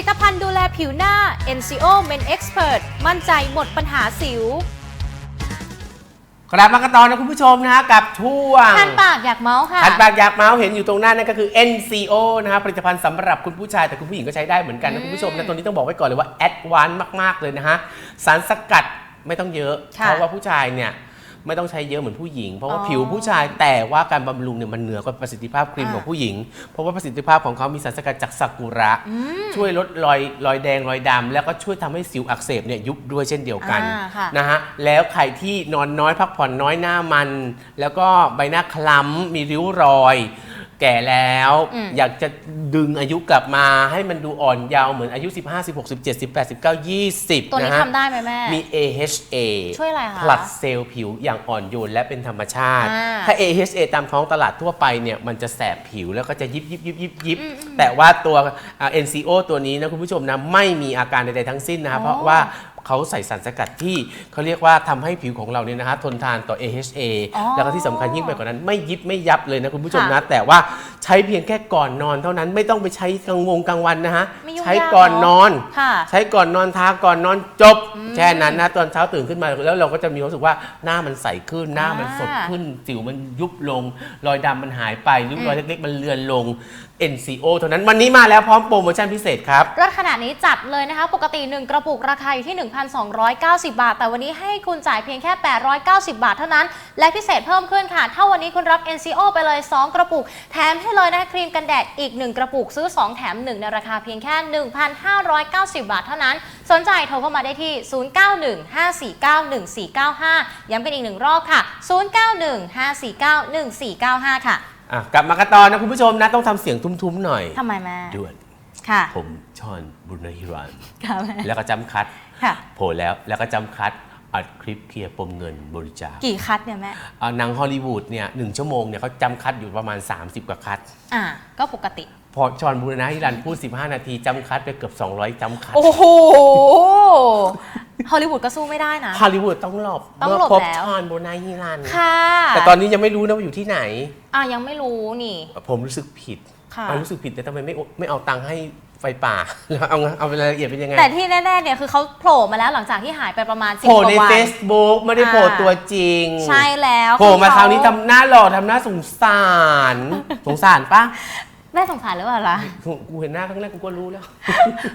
ลิตภัณฑ์ดูแลผิวหน้า NCO Men Expert มั่นใจหมดปัญหาสิว กลับมากันต่อนะคุณผู้ชมนะฮะกับช่วง คันปากอยากเมาส์ค่ะคันปากอยากเมาส์เห็นอยู่ตรงหน้านั่นก็คือ NCO นะฮะผลิตภัณฑ์สำหรับคุณผู้ชายแต่คุณผู้หญิงก็ใช้ได้เหมือนกันนะคุณผู้ชมนะตัวนี้ต้องบอกไว้ก่อนเลยว่าแอดวานซ์มาก ๆ เลยนะฮะ สารสกัดไม่ต้องเยอะ ค่ะเพราะว่าผู้ชายเนี่ย ไม่ต้องใช้เยอะเหมือนผู้หญิง เพราะว่าอ๋อผิวผู้ชายแต่ว่าการบำรุงเนี่ยมันเหนือกว่าประสิทธิภาพครีมอ่าของผู้หญิง เพราะว่าประสิทธิภาพของเขามีสารสกัดจากซากุระ ช่วยลดรอยรอยแดงรอยดำแล้วก็ช่วยทำให้สิวอักเสบเนี่ยยุบด้วยเช่นเดียวกันอ่าค่ะ นะฮะแล้วใครที่นอนน้อยพักผ่อนน้อยหน้ามัน แล้วก็ใบหน้าคล้ำมีริ้วรอย แก่แล้ว อืม อยากจะดึงอายุกลับมาให้มันดูอ่อนเยาว์เหมือนอายุ 15 16 17 18 19 20ตัวนี้นะฮะทำได้ไหมแม่ มี AHA ช่วยอะไรคะผลัดเซลล์ผิวอย่างอ่อนโยนและเป็นธรรมชาติ อ่าถ้า AHA ตามท้องตลาดทั่วไปเนี่ยมันจะแสบผิวแล้วก็จะยิบยิบยิบยิบยิบแต่ว่าตัวอ่า NCO ตัวนี้นะคุณผู้ชมนะไม่มีอาการใดๆทั้งสิ้นนะอ๋คะอเพราะว่า เขาใส่สารสกัดที่เขาเรียกว่าทำให้ผิวของเราเนี่ยนะฮะทนทานต่อ AHA อ๋อแล้วก็ที่สำคัญยิ่งไปกว่านั้นไม่ยิบไม่ยับเลยนะคุณผู้ชมค่ะนะ แต่ว่าใช้เพียงแค่ก่อนนอนเท่านั้นไม่ต้องไปใช้กลางวงกลางวันนะฮะไม่ยุ่งใช้ยากก่อนเนอะนอน ค่ะ ใช้ก่อนนอนทาก่อนนอนจบ แค่นั้นนะตอนเช้าตื่นขึ้นมาแล้วเราก็จะมีความรู้สึกว่าหน้ามันใสขึ้นหน้ามันสดขึ้นสิวมันยุบลง รอยดำมันหายไปริ้วรอยเล็กๆมันเลือนลง NCO เท่านั้นวันนี้มาแล้วพร้อมโปรโมชั่นพิเศษครับรถขนาดนี้จัดเลยนะคะ ปกติ 1 กระปุกราคาอยู่ที่ 1,290 บาท แต่วันนี้ให้คุณจ่ายเพียงแค่ 890 บาทเท่านั้น และพิเศษเพิ่มขึ้นค่ะ ถ้าวันนี้คุณรับ NCO ไปเลย 2 กระปุก แถมให้เลยนะคะครีมกันแดดอีก 1 กระปุกซื้อ 2 แถม 1 ในราคาเพียงแค่ 1,590 บาทเท่านั้น สนใจโทรเข้ามาได้ที่ 0915491495 ย้ำกันอีกหนึ่งรอบค่ะ 0915491495 ค่ะ อะกลับมากันต่อนะคุณผู้ชมนะต้องทำเสียงทุ้มๆหน่อยทำไมแม่ด่วนค่ะ ผมชอนบุญฮิรันค่ะแม่แล้วก็จำคัดค่ะ โผล่แล้วแล้วก็จำคัด อัดคลิปเคลียร์ปมเงินบริจาคกี่คัดเนี่ยแม่อะหนังฮอลลีวูดเนี่ยหนึ่งชั่วโมงเนี่ยเขาจำคัดอยู่ประมาณ 30 กว่าคัด อ่า ก็ปกติ พอชอนบุรณะฮิรันพูด 15 นาทีจำคัดไปเกือบ 200จำคัด โอ้โห ฮอลลีวูดก็สู้ไม่ได้นะ ฮอลลีวูดต้องหลบต้องเมื่หลบพบแล้ว ชอนบุรณะฮิรัน ค่ะแต่ตอนนี้ยังไม่รู้นะว่าอยู่ที่ไหน อะยังไม่รู้นี่ ผมรู้สึกผิดค่ะ อะรู้สึกผิดแต่ทำไมไม่ไม่เอาตังค์ให้ ไฟป่า แล้วเอาเอารายละเอียดเป็นยังไงแต่ที่แน่ๆเนี่ยคือเขาโผล่มาแล้วหลังจากที่หายไปประมาณ10โผล่กว่าใน วัน Facebook ไม่ได้โผล่อ่า ตัวจริงใช่แล้วโผล่มาอเขคราวนี้ทำหน้าหล่อทำหน้าสงสาร สงสารปะ แม่สงสารหรือเปล่าล่ะ กูเห็นหน้าครั้งแรกกูก็รู้แล้ว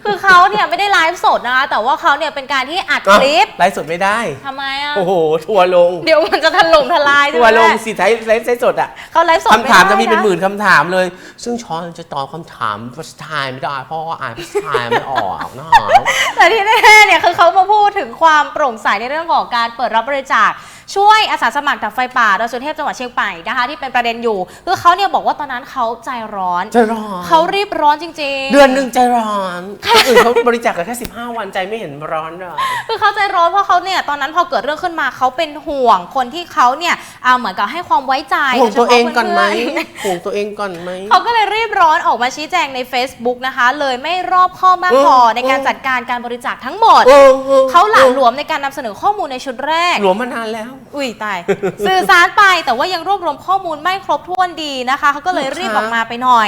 คือเขาเนี่ยไม่ได้ไลฟ์สดนะคะ แต่ว่าเขาเนี่ยเป็นการที่อัดคลิปไลฟ์สดไม่ได้ ทำไมอะ โอ้โห ทัวร์ลง เดี๋ยวมันจะถล่มทลายใช่ทัไหวมร์ลงแม่สิไทยไลฟ์สดอะเขาไลฟ์สดคำถามจะมีเป็นหไได้มื่นคำถามเลย ซึ่งช้อนจะตอบคำถามภาษาไทยไม่ได้เพราะว่าอ่านภาษาไทยไม่ออกนะฮะแต่ที่แน่ๆเนี่ยคือเขามาพูดถึงความโปร่งใสในเรื่องของการเปิดรับบริจาคช่วยอาสาสมัครดับไฟป่าโดยสุเทพจังหวัดเชียงใหม่นะคะที่เป็นประเด็นอยู่ คือเขาเนี่ยบอกว่าตอนนั้นเขาใจร้อนใจร้อนเขารีบร้อนจริง ๆ เดือนหนึ่งใจร้อนคนอื่นเขาบริจาคกันแค่ 15 วันใจไม่เห็นร้อนเลย คือเขาใจร้อนเพราะเขาเนี่ยตอนนั้นพอเกิดเรื่องขึ้นมาเขาเป็นห่วงคนที่เขาเนี่ยเอาเหมือนกับให้ความไว้ใจห่วงตัวเองก่อนไหมโดยเฉพาะเพื่ๆห่วงตัวเองก่อนไหมเขาก็เลยรีบร้อนออกมาชี้แจงใน Facebook นะคะ เลยไม่รอบข้อบมากพอเออในการเออจัดการการบริจาคทั้งหมดออออเขาหละหลวมในการนำเสนอข้อมูลในชุดแรก หลวมมานานแล้ว อุ้ยตายสื่อสารไปแต่ว่ายังรวบรวมข้อมูลไม่ครบถ้วนดีนะคะเขาก็เลยรีบออกมาไปหน่อย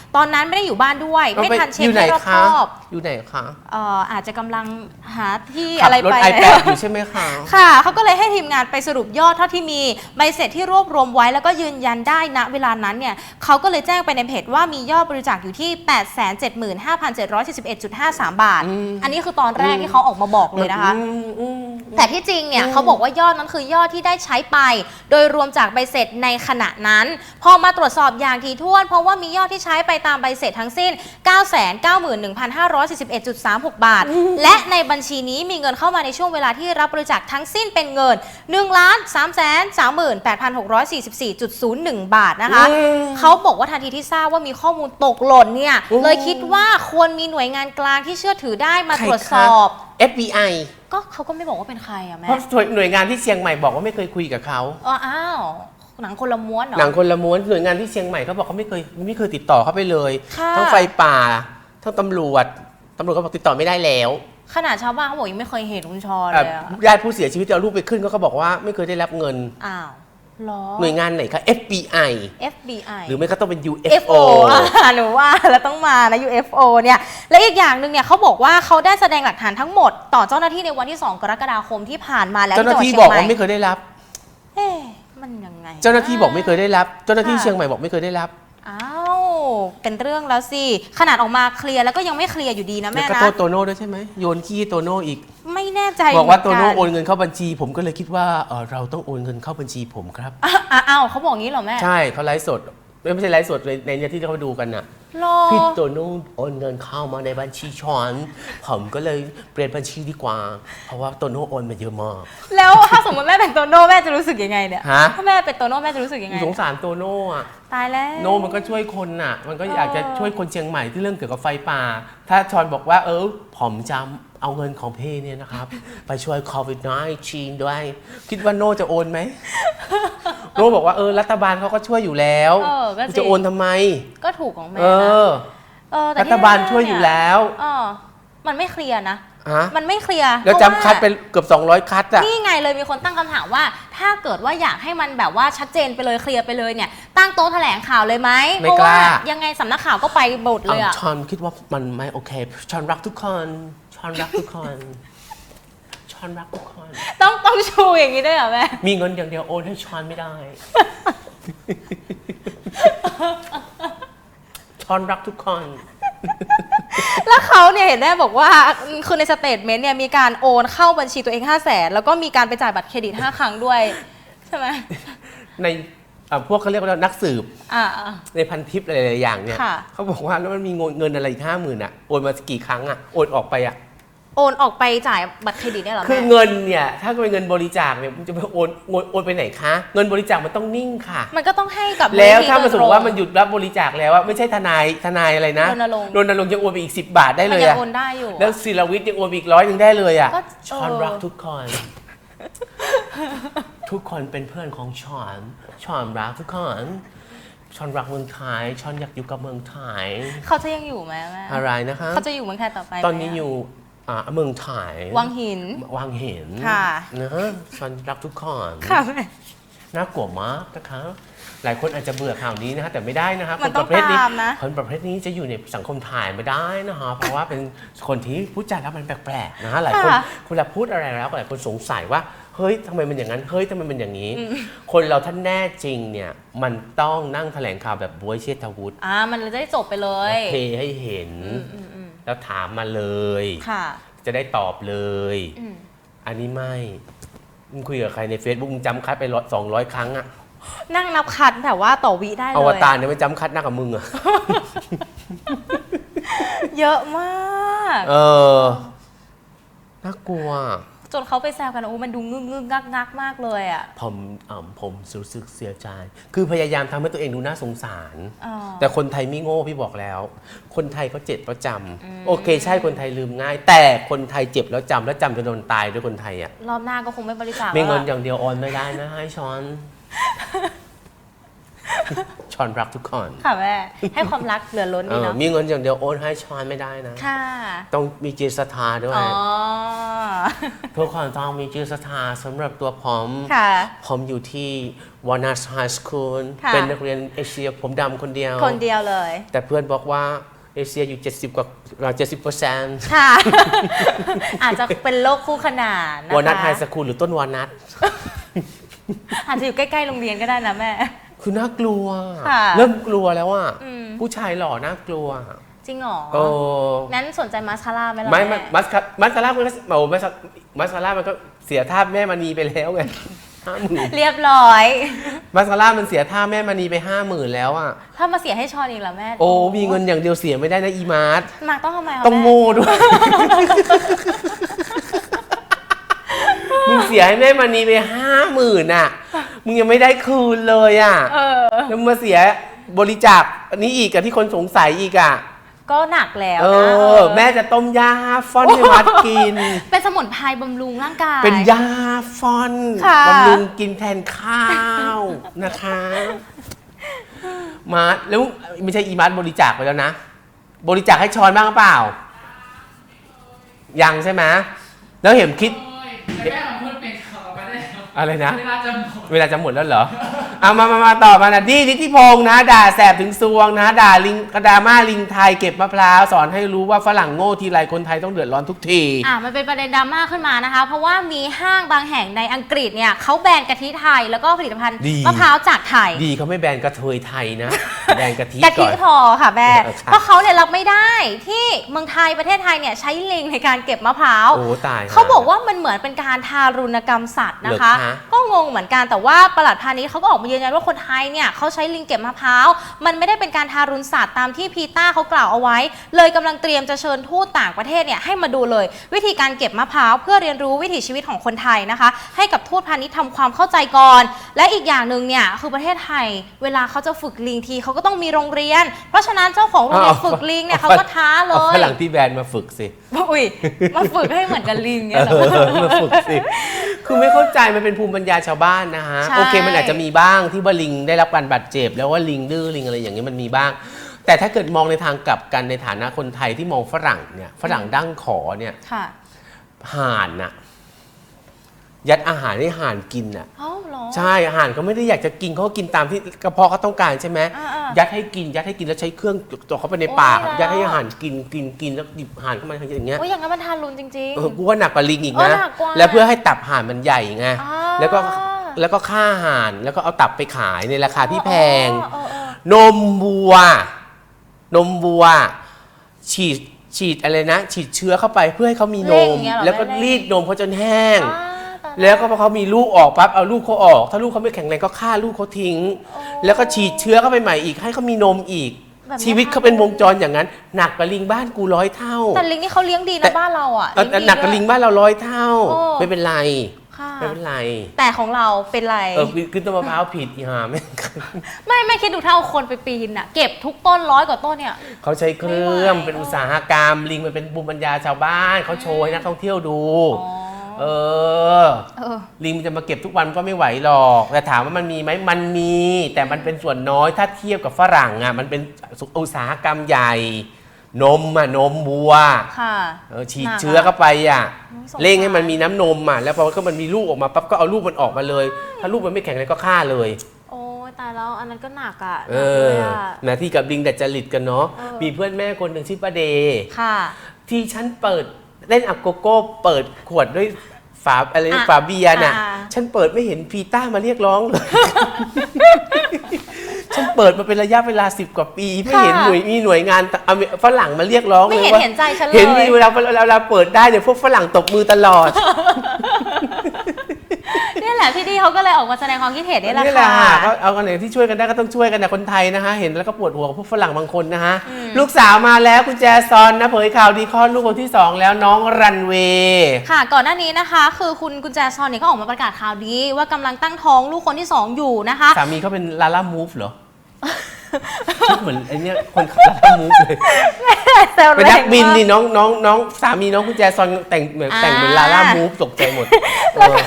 ตอนนั้นไม่ได้อยู่บ้านด้วย ไม่ทันเช็คอยู่ไหนให้รอบคะคอบอยู่ไหนคะเอ่ออาจจะกำลังหาที่ขัอะไรรถไปไอแปดอยู่ใช่ไหมคะค่ะเขาก็เลยให้ทีมงานไปสรุปยอดเท่าที่มีใบเสร็จที่รวบรวมไว้แล้วก็ยืนยันได้ณเวลานั้นเนี่ยเขาก็เลยแจ้งไปในเพจว่ามียอดบริจาคอยู่ที่ 875,741.53 บาทอืมอันนี้คือตอนแรกที่เขาออกมาบอกเลยนะคะอืมอืมแต่ที่จริงเนี่ยอืมเขาบอกว่ายอดนั้นคือยอดที่ได้ใช้ไป โดยรวมจากใบเสร็จในขณะนั้น พอมาตรวจสอบอย่างถี่ถ้วน เพราะว่ามียอดที่ใช้ไปตามใบเสร็จทั้งสิ้น 991,541.36 บาท และในบัญชีนี้มีเงินเข้ามาในช่วงเวลาที่รับบริจาคทั้งสิ้นเป็นเงิน 1 3 3 38,644.01 บาทนะคะอืมเขาบอกว่าทันทีที่ทราบว่ามีข้อมูลตกหล่นเนี่ยโอ้เลยคิดว่าควรมีหน่วยงานกลางที่เชื่อถือได้มาใครตรวจคะสอบ FBI ก็เขาก็ไม่บอกว่าเป็นใครอะแม่เพราะหน่วยงานที่เชียงใหม่บอกว่าไม่เคยคุยกับเขาอ๋ออ้าว หนังคนละม้วนเหรอ หนังคนละม้วนหน่วยงานที่เชียงใหม่เขาบอกเขาไม่เคยไม่เคยติดต่อเขาไปเลย ค่ะ ทั้งไฟป่า ทั้งตำรวจตำรวจก็บอกติดต่อไม่ได้แล้วขนาดชาวบ้านเขาบอกยังไม่เคยเห็นคุณชอเลอะยอะญาติผู้เสียชีวิตที่เอารูปไปขึ้นเขาก็บอกว่าไม่เคยได้รับเงิน อ้าวหรอ หน่วยงานไหนคะ FBI FBI หรือไม่ก็ต้องเป็น FO UFO อะหนูว่าแล้วต้องมานะ UFO เนี่ย และอีกอย่างหนึ่งเนี่ยเขาบอกว่าเขาได้แสดงหลักฐานทั้งหมด ต่อเจ้าหน้าที่ในวันที่ 2 กรกฎาคมที่ผ่านมาแล้วเจ้าหน้าที่จังบหอวักดเชียงใหม่ว่าไม่เคยได้รับเอ๊ะ มันยังไงเจ้าหน้าที่บอกไม่เคยได้รับ เจ้าหน้าที่ค่ะเชียงใหม่บอกไม่เคยได้รับ อ้าวเป็นเรื่องแล้วสิ ขนาดออกมาเคลียร์แล้วก็ยังไม่เคลียร์อยู่ดีนะแล้วแม่ก็นะ โทษโตโน่ด้วยใช่ไหมโยนขี้โตโน่อีก ไม่แน่ใจบอกว่าโตโน่เหโอมืนเงินเข้าบัญชี ผมก็เลยคิดว่าเอ่อเราต้องโอนเงินเข้าบัญชีผมครับ อะอะอ้าวเขาบอกงี้เหรอแม่ ใช่เขาไลฟ์สดไม่ไม่ใช่ไลฟ์สดในในเนี่ยที่เขาดูกันน่ะ รอ พี่โตโน่โอนเงินเข้ามาในบัญชีช้อนผมก็เลยเปลี่ยนบัญชีดีกว่า เพราะว่าโตโน่โอนมาเยอะมาก แล้วถ้าสมมติแม่เป็นโตโน่แม่จะรู้สึกยังไงเนี่ยฮะ ถ้าแม่เป็นโตโน่แม่จะรู้สึกยังไง สงสารโตโน่อะตายแล้ว โน่มันก็ช่วยคนน่ะ มันก็อยากจะเออช่วยคนเชียงใหม่ที่เรื่องเกี่ยวกับไฟป่า ถ้าชอนบอกว่าเออผมจะ เอาเงินของเพ่เนี่ยนะครับ ไปช่วยโควิด19ด้วย คิดว่าโน่จะโอนไหม โน่บอกว่าเออรัฐบาลเขาก็ช่วยอยู่แล้วเออก็จริง จะโอนทำไม ก็ถูกของแม่เอนะอ เออแต่รัที่ฐบาลแน่ๆช่วยอยู่แล้วเออมันไม่เคลียร์นะ ฮะมันไม่เคลียร์แล้วเพราะจำคัดไปเกือบ 200 คัดอะนี่ไงเลยมีคนตั้งคำถามว่า ถ้าเกิดว่าอยากให้มันแบบว่าชัดเจนไปเลยเคลียร์ไปเลยเนี่ย ตั้งโต๊ะแถลงข่าวเลยไหมไม่เพราะกว่าล้า ยังไงสำนักข่าวก็ไปบดเลยอะชอนคิดว่ามันไม่โอเคชอนรักทุกคน ชอนรักทุกคนชอนรักทุกคน ต้องต้องชูอย่างนี้ด้วยเหรอแม่ มีเงินอย่างเดียวโอนให้ชอนไม่ได้ชอนรักทุกคน แล้วเขาเนี่ยเห็นแม่บอกว่าคือในสเตทเมนต์เนี่ยมีการโอนเข้าบัญชีตัวเอง5 0 0แสนแล้วก็มีการไปจ่ายบัตรเครดิต 5 ครั้งด้วย ใช่ไหมในอะพวกเขาเรียกว่านักสืบ อ่า ในพันทิปหลายๆอย่างเนี่ยค่ะ เขาบอกว่าแล้วมันมีเงินเงินอะไรอีกห้าหมื่นอะโอนมากี่ครั้งอะโอนออกไปอะ โอนออกไปจ่ายบัตรเครดิตเนี่ยเหรอคือแม่ เงินเนี่ยถ้าเป็นเงินบริจาคเนี่ยมันจะไปโอนโอนโอนไปไหนคะ เงินบริจาคมันต้องนิ่งค่ะ มันก็ต้องให้กับแล้วมูลนิธิถ้ามันสมมโดยติตว่ามันหยุดรับบริจาคแล้วว่าไม่ใช่ทนายทนายอะไรนะรณรงค์ รณรงค์ยังโอนไปอีก 10 บาทได้มัเลนยยังอะโอนได้อยู่ แล้วศิลวิทย์ยังโอนไปอีกร้อยหนึงได้เลยอะก็ชอนเออ รักทุกคน ทุกคนเป็นเพื่อนของชอนชอนรักทุกคนชอนรักเมืองไทยชอนอยากอยู่กับเมืองไทยเขาจะยังอยู่ไหมแม่อะไรนะคะ เขาจะอยู่เมืองไทยต่อไปไหมตอนนี้อยู่ อ่าเมืองไทยวังหินวังเห็นค่ะ นะฮะชอนรักทุกคนค่ะแม่ น่ากลัวมากนะคะ หลายคนอาจจะเบื่อข่าวนี้นะฮะแต่ไม่ได้นะคะมันต้องคประเภทนี้ตามนะ คนประเภทนี้จะอยู่ในสังคมไทยไม่ได้นะคะเพราะว่าเป็นคนที่พูดจาแล้วมันแปลกๆนะฮะหลายคนค่ะเวลาพูดอะไรแล้วหลายคนสงสัยว่าเฮ้ยทำไมมันอย่างนั้นเฮ้ยทำไมมันอย่างนี้ คนเราท่านแน่จริงเนี่ยมันต้องนั่งแถลงข่าวแบบบวยเชษฐวุฒิ อ่ามันเลยจะได้จบไปเลย เทให้เห็นอืมอืม แล้วถามมาเลย ค่ะ จะได้ตอบเลย อืมอันนี้ไม่มึงคุยกับใครใน Facebook มึงจำคัดไปสองร้อยครั้งอะนั่งนับคัดแบบว่าต่อวิได้เลยอวตารเนี่ยมันจำคัดหน้ากับมึงอะ เยอะมาก เออ น่ากลัว จนเขาไปแซวกันโอ้มันดูงึกงึกงักงักมากเลยอะ ผมอ่าผมรู้สึกเสียใจ คือพยายามทำให้ตัวเองดูน่าสงสาร อ๋อ แต่คนไทยไม่โง่พี่บอกแล้ว คนไทยเขาเจ็บประจำโอเค ใช่คนไทยลืมง่าย แต่คนไทยเจ็บแล้วจำแล้วจำจนโดนตายด้วยคนไทยอะ รอบหน้าก็คงไม่บริจาคไม่เงินแล้วออะย่างเดียวออนไม่ได้นะให้ช้อนช้ อนรักทุกคนค่ะแม่ให้ความรักเหลือล้นเอดีอเนาะมีเงินอย่างเดียวโอนให้ช้อนไม่ได้นะ ค่ะต้องมีจิตศรัทธาด้วย อ๋อทุกคนต้องมีจิตศรัทธาสำหรับตัวผม ค่ะ ผมอยู่ที่วานาสไฮสคูลค่ะ เป็นนักเรียนเอเชียผมดำคนเดียว คนเดียวเลย แต่เพื่อนบอกว่าเอเชียอยู่ 70 กว่า70เปอร์เซ็นต์ค่ะ อาจจะเป็นโรคคู่ขนานนะคะวานัทไฮสคูลหรือต้นวานัทอาจจะอยู่ใกล้ ๆ โรงเรียนก็ได้นะแม่ คือน่ากลัว ค่ะ เริ่มกลัวแล้วอะอืมผู้ชายหล่อน่ากลัวจริงเหรอโอ้นั้นสนใจมาสคาร่าไหมล่ะไม่แม่มัสคามัสคาร่ามันก็โอ้มัสมัสคาร่ามันก็เสียท่าแม่มณีไปแล้วไงห้าหมื่นเรียบร้อย มัสคาร่ามันเสียท่าแม่มณีไปห้าหมื่นแล้วอะถ้ามาเสียให้ชอนอีกล่ะแม่โอ้มีเงินอย่างเดียวเสียไม่ได้นะอีมาร์ทมากต้องทำไมคะต้องแม่โง่ด้วย มึงเสียให้แม่มณีไปห้าหมื่นอะ มึงยังไม่ได้คืนเลยอะเออ แล้วมึงมาเสียบริจาคอันนี้อีกอะที่คนสงสัยอีกอะ ก็หนักแล้วเอนะอ แม่จะต้มยาฟอนให้มัดกิน เป็นสมุนไพรบำรุงร่างกาย เป็นยาฟอนค่ะ บำรุงกินแทนข้าวนะคะ มาร์ทแล้วไม่ใช่อีมาร์ทบริจาคไปแล้วนะ บริจาคให้ชอนบ้างหรือเปล่า ยังใช่ไหมแล้วเห็นคิดโอ้ยแต่แม่ อะไรนะ เวลาจะหมด เวลาจะหมดแล้วเหรอ เอามามามาต่อมานะดีนิติพงษ์นะ ด่าแสบถึงซวงนะ ด่าลิงกระดามาลิงไทยเก็บมะพร้าวสอนให้รู้ว่าฝรั่งโง่ทีไรคนไทยต้องเดือดร้อนทุกที อะมันเป็นประเด็นดราม่าขึ้นมานะคะ เพราะว่ามีห้างบางแห่งในอังกฤษเนี่ยเขาแบนกะทิไทยแล้วก็ผลิตภัณฑ์ดี มะพร้าวจากไทย ดีเขาไม่แบนกระเทยไทยนะ แบนกะทิกะก่ทิอน พอค่ะแม่เออครับ เพราะเขาเนี่ยรับไม่ได้ที่เมืองไทยประเทศไทยเนี่ยใช้ลิงในการเก็บมะพร้าว โอ้ตายเขาบอกว่ามันเหมือนเป็นการทารุณกรรมสัตว์นะคะ เหรอคะ ก็งงเหมือนกันแต่ว่าปลัดพาณิชย์เขาก็ออกมายืนยันว่าคนไทยเนี่ยเขาใช้ลิงเก็บมะพร้าว มันไม่ได้เป็นการทารุณสัตว์ตามที่พีต้าเขากล่าวเอาไว้ เลยกำลังเตรียมจะเชิญทูตต่างประเทศเนี่ยให้มาดูเลย วิธีการเก็บมะพร้าวเพื่อเรียนรู้วิถีชีวิตของคนไทยนะคะ ให้กับทูตพาณิชย์ทำความเข้าใจก่อน และอีกอย่างหนึ่งเนี่ยคือประเทศไทย เวลาเขาจะฝึกลิงทีเขาก็ต้องมีโรงเรียน เพราะฉะนั้นเจ้าของโรงเรียนฝึกลิงเนี่ยเขาก็ท้าเลเอายฝรั่งที่แบนมาฝึกสิอุ้ยมาฝึกให้เหมือนกับลิงเนี่ยเหรอเออมาฝึกสิคือไม่เข้าใจมันเป็นภูมิปัญญาชาวบ้านนะฮะใช่โอเคมันอาจจะมีบ้างที่ว่าลิงได้รับการบาดเจ็บ แล้วว่าลิงดื้อลิงอะไรอย่างนี้ยมันมีบ้าง แต่ถ้าเกิดมองในทางกลับกันในฐานะคนไทยที่มองฝรั่งเนี่ยฝรั่งดั้งขอเนี่ยค่ะห่านน่ะยัดอาหารให้ห่านกินน่ะเอ้าเหรอ ใช่อาหารเขาไม่ได้อยากจะกินเขาก็กินตามที่กระเพาะเขาต้องการใช่ไหมอ่าๆยัดให้กินยัดให้กินแล้วใช้เครื่องจ่อเข้าไปในปากโอ้ยแล้วยัดให้อาหารกินกินกินแล้วหยิบอาหารเข้ามาอย่างเงี้ย โอ้ยอย่างนั้นมันทารุณจริง เออกูว่าหนักกว่าลิงอีกเออนะหนักกว่าแล้วเพื่อให้ตับห่านมันใหญ่ไงอ่าแล้วก็ แล้วก็ฆ่าห่านแล้วก็เอาตับไปขายในราคาที่แพงเออเออเออนมวัว นมวัว ฉีดฉีดอะไรนะ ฉีดเชื้อเข้าไปเพื่อให้เขามีนเร่งม อย่างเงี้ยเหรอแล้วก็ไม่เร่ง รีดนมเขาจนแห้ง อ่าตายแล้วก็พอเขามีลูกออกปั๊บเอาลูกเขาออก ถ้าลูกเขาไม่แข็งแรงก็ฆ่าลูกเขาทิ้ง แล้วก็ฉีดเชื้อเข้าไปใหม่อีก ให้เขามีนมอีก แบบนี้ชีวิตเขาเป็นวงจรอย่างนั้น หนักกว่าลิงบ้านกูร้อยเท่าแต่ลิงนี่เขาเลี้ยงดีแต่นะบ้านเราอะเออเลี้ยงดีหนักกว่าด้วยลิงบ้านเราร้อยเท่า โอ้ ไม่เป็นไร ค่ะ ไม่เป็นไร แต่ของเราเป็นไร เออขึ้นต้นมะพร้าวผิดอีห่าไม่ไม่ไม่คิดดูถ้าเอาคนไปปีนอะ เก็บทุกต้นร้อยกว่าต้นเนี่ย เขาใช้เครื่องไม่ไหว เป็นอุตสาหกรรม ลิงมันเป็นภูมิปัญญาชาวบ้าน เขาโชว์ให้นักท่องเที่ยวดู อ๋อเออ เออ ลิงมันจะมาเก็บทุกวันก็ไม่ไหวหรอก แต่ถามว่ามันมีไหมมันมี แต่มันเป็นส่วนน้อยถ้าเทียบกับฝรั่งอะมันเป็นอุตสาหกรรมใหญ่ นมอะนมวัวค่ะ เออฉีดหนักอะเชื้อเข้าไปอะสงสาร เร่งให้มันมีน้ำนมอะแล้วพอก็มันมีลูกออกมาปั๊บก็เอาลูกมันออกมาเลย ถ้าลูกมันไม่แข็งแรงก็ฆ่าเลย โอ้ยตายแล้วอันนั้นก็หนักอะเอหนักอเลยอะหนาที่กับลิงแต่จริตกันเนาะเออ มีเพื่อนแม่คนหนึ่งชื่อป้าเดย์ค่ะ ที่ฉันเปิดเล่นอักโกโก้เปิดขวดด้วยฝาอะไรอะฝาเบียร์น่ะ อ่า ฉันเปิดไม่เห็นพีต้ามาเรียกร้องเลย ฉันเปิดมาเป็นระยะเวลาสิบกว่าปี ไม่เห็นหน่วยมีหน่วยงานอเมฝรั่งมาเรียกร้องไม่เลยเห็นว่าเห็นใจฉันเลย เห็นมีเวลาเวลาเวลาเปิดได้เนี่ยพวกฝรั่งตบมือตลอด นี่แหละพี่ดีเขาก็เลยออกมาแสดงความคิดเห็นนี่แหละนี่แหละค่ะก็เอากันไหนที่ช่วยกันได้ก็ต้องช่วยกันนะคนไทยนะฮะเห็นแล้วก็ปวดหัวกับพวกฝรั่งบางคนนะฮะอืม ลูกสาวมาแล้วคุณแจซอนนะเผยข่าวดีคลอดลูกคนที่สองแล้วน้องรันเวย์ค่ะ ก่อนหน้านี้นะคะ คือคุณกุญแจซอนเนี่ยก็ออกมาประกาศข่าวดี ว่ากำลังตั้งท้องลูกคนที่2อยู่นะคะ สามีเขาเป็นลาล่ามูฟเหรอชุดเหมือนไอเนี้ยคนขับลาล่ามูฟเลยเป็นนักบินนี่น้องน้องน้องสามีน้องคุณแจซอนแต่งเหมือนแต่งเหมือนลาล่ามูฟตกใจหมดเออ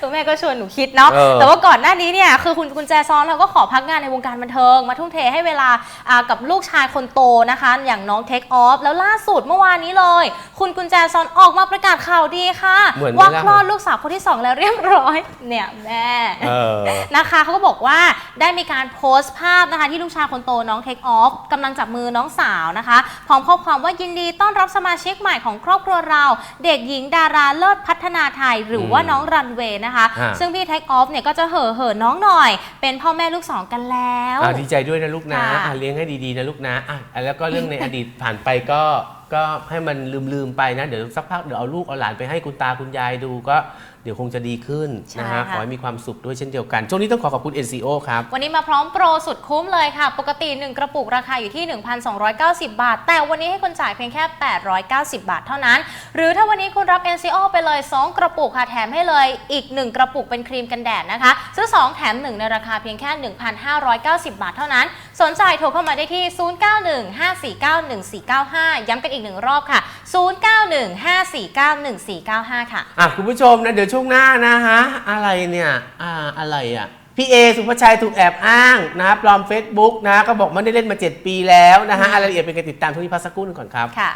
คือแม่ก็ชวนหนูคิดเนาะเออแต่ว่าก่อนหน้านี้เนี่ยคือคุณกุญแจซอนเขาก็ขอพักงานในวงการบันเทิง มาทุ่มเทให้เวลาอ่ากับลูกชายคนโตนะคะ อย่างน้องเทคออฟแล้วล่าสุดเมื่อวานนี้เลย คุณกุญแจซอนออกมาประกาศข่าวดีค่ะเหมือนไหมว่าล่ะ คลอดลูกสาวคนที่สองแล้วเรียบร้อย เนี่ยแม่ เออ นะคะเขาก็บอกว่าได้มีการโพสต์ภาพนะคะ ที่ลูกชายคนโตน้องเทคออฟกำลังจับมือน้องสาวนะคะ พร้อมข้อความว่ายินดีต้อนรับสมาชิกใหม่ของครอบครัวเรา เด็กหญิงดาราเลิศพัฒนาไทย หรือว่าอืมน้องรันเวย์นะคะ ฮะ ซึ่งพี่เทคออฟเนี่ยก็จะเห่อเห่อน้องหน่อย เป็นพ่อแม่ลูกสองกันแล้ว อ่าดีใจด้วยนะลูกนะค่ะ อะเลี้ยงให้ดีๆนะลูกนะอะแล้วก็เรื่องใน อดีตผ่านไปก็ก็ให้มันลืมๆไปนะ เดี๋ยวสักพักเดี๋ยวเอาลูกเอาหลานไปให้คุณตาคุณยายดูก็เดี๋ยวคงจะดีขึ้นใช่นะฮะค่ะขอให้มีความสุขด้วยเช่นเดียวกัน ช่วงนี้ต้องขอขอบคุณ NCO ครับ วันนี้มาพร้อมโปรสุดคุ้มเลยค่ะ ปกติ 1 กระปุกราคาอยู่ที่ 1,290 บาท แต่วันนี้ให้คุณจ่ายเพียงแค่ 890 บาทเท่านั้น หรือถ้าวันนี้คุณรับ NCO ไปเลย 2 กระปุกค่ะ แถมให้เลยอีก 1 กระปุกเป็นครีมกันแดดนะคะ ซื้อ 2 แถม 1 ในราคาเพียงแค่ 1,590 บาทเท่านั้น สนใจโทรเข้ามาได้ที่ 0915491495 ย้ำกันอีกหนึ่งรอบค่ะ 0915491495 ค่ะอะคุณผู้ชมนะเดี๋ยวช่วงหน้านะฮะ อะไรเนี่ย อ่า อะไรอะ พี่เอสุภาชัยถูกแอบอ้างนะปลอม Facebook นะ ก็บอกไม่ได้เล่นมา 7 ปีแล้วนะฮะอะไรละเอียดเป็นการติดตามทุกที่พักสักครู่หนึงก่อนครับ ค่ะ